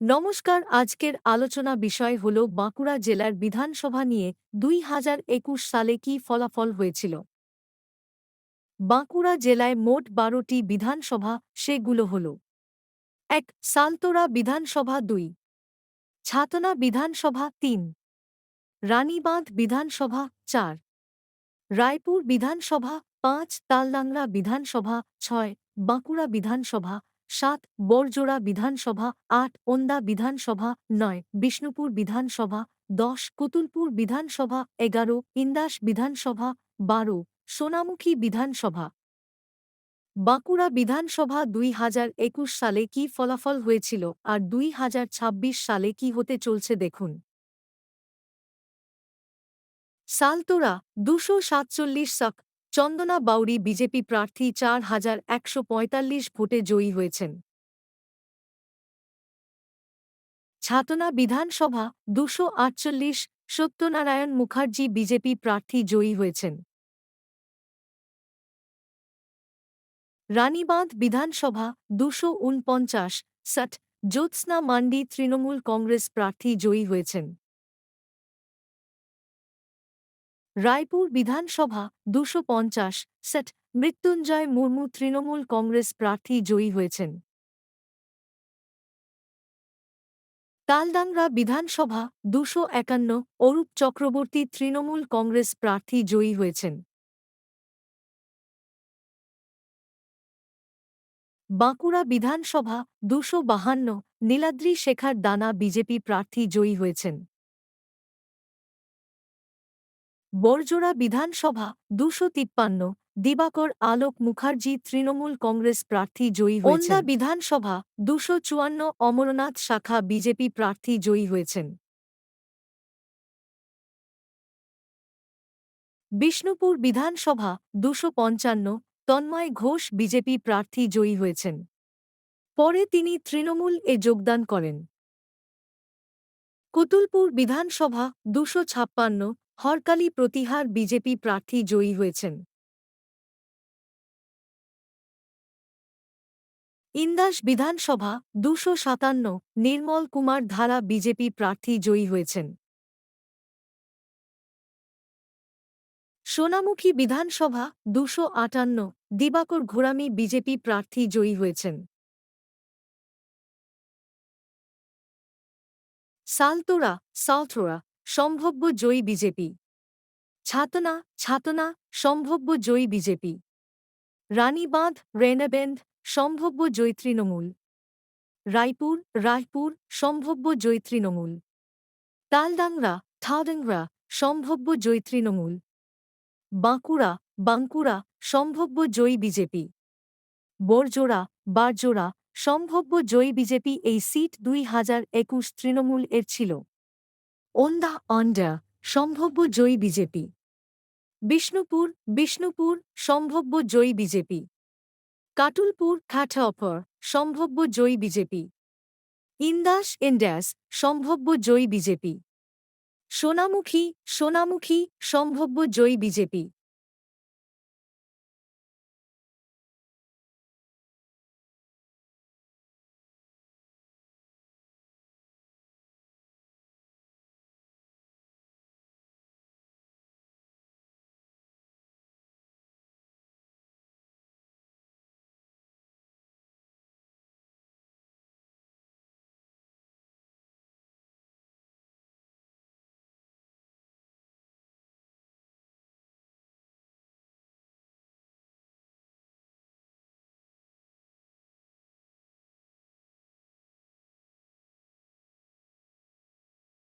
নমস্কার, আজকের আলোচনা বিষয় হল বাঁকুড়া জেলার বিধানসভা নিয়ে দুই হাজার একুশ সালে কি ফলাফল হয়েছিল? বাঁকুড়া জেলায় মোট বারোটি বিধানসভা, সেগুলো হল এক, সালতোরা বিধানসভা দুই, ছাতনা বিধানসভা তিন, রানীবাঁধ বিধানসভা চার, রায়পুর বিধানসভা পাঁচ, তালডাংরা বিধানসভা ছয়, বাঁকুড়া বিধানসভা সাত, বরজোড়া বিধানসভা, আট, ওন্দা বিধানসভা, নয়, বিষ্ণুপুর বিধানসভা, দশ, কুতুলপুর বিধানসভা, এগারো, ইন্দাস বিধানসভা, বারো, সোনামুখী বিধানসভা। বাঁকুড়া বিধানসভা দুই হাজার একুশ সালে কি ফলাফল হয়েছিল আর দুই হাজার ছাব্বিশ সালে কি হতে চলছে দেখুন। সালতোরা, দুশো সাতচল্লিশ সক চন্দনা বাউরি বিজেপি প্রার্থী চার হাজার একশো পঁয়তাল্লিশ ভোটে জয়ী হয়েছেন। ছাতনা বিধানসভা দুশো আটচল্লিশ সত্যনারায়ণ মুখার্জি বিজেপি প্রার্থী জয়ী হয়েছেন। রানীবাঁধ বিধানসভা দুশো উনপঞ্চাশ ষাট জ্যোৎস্না মান্ডি তৃণমূল কংগ্রেস প্রার্থী জয়ী হয়েছেন। রায়পুর বিধানসভা দুশো পঞ্চাশ সেট মৃত্যুঞ্জয় মুর্মু তৃণমূল কংগ্রেস প্রার্থী জয়ী হয়েছেন। তালডাংরা বিধানসভা দুশো একান্ন অরূপ চক্রবর্তী তৃণমূল কংগ্রেস প্রার্থী জয়ী হয়েছেন। বাঁকুড়া বিধানসভা দুশো বাহান্ন নীলাদ্রি শেখার দানা বিজেপি প্রার্থী জয়ী হয়েছেন। বরজোড়া বিধানসভা দুশো তিপ্পান্ন। দিবাকর আলোক মুখার্জি তৃণমূল কংগ্রেস প্রার্থী জয়ী হয়েছেন। বিধানসভা দুশো চুয়ান্ন অমরনাথ শাখা বিজেপি প্রার্থী জয়ী হয়েছেন। বিষ্ণুপুর বিধানসভা দুশো পঞ্চান্ন তন্ময় ঘোষ বিজেপি প্রার্থী জয়ী হয়েছেন। পরে তিনি তৃণমূল এ যোগদান করেন। কুতুলপুর বিধানসভা দুশো ছাপ্পান্ন হরকালি প্রতিহার বিজেপি প্রার্থী জয়ী হয়েছেন। ইন্দাস বিধানসভা, দুশো সাতান্ন, নির্মল কুমার ধারা বিজেপি প্রার্থী জয়ী হয়েছেন। সোনামুখী বিধানসভা, দুশো আটান্ন, দিবাকর ঘোরামি বিজেপি প্রার্থী জয়ী হয়েছেন। সালতোরা সালথোরা সম্ভাব্য জয়ী বিজেপি। ছাতনা ছাতনা, সম্ভাব্য জয়ী বিজেপি। রানীবাঁধ রেনাবেন্দ সম্ভাব্য জয়ী তৃণমূল। রায়পুর রায়পুর, সম্ভাব্য জয়ী তৃণমূল। তালডাংরা থাডাংরা সম্ভাব্য জয়ী তৃণমূল। বাঁকুড়া বাঁকুড়া, সম্ভাব্য জয়ী বিজেপি। বরজোড়া, বারজোড়া, সম্ভাব্য জয়ী বিজেপি এই সিট দুই হাজার একুশ তৃণমূল এর ছিল। ওন্দা অন্ডা সম্ভাব্য জয়ী বিজেপি। বিষ্ণুপুর বিষ্ণুপুর, সম্ভাব্য জয়ী বিজেপি। কাটুলপুর খাটাঅপর সম্ভাব্য জয়ী বিজেপি। ইন্দাস ইন্ডাস সম্ভাব্য জয়ী বিজেপি। সোনামুখী সোনামুখী, সম্ভাব্য জয়ী বিজেপি।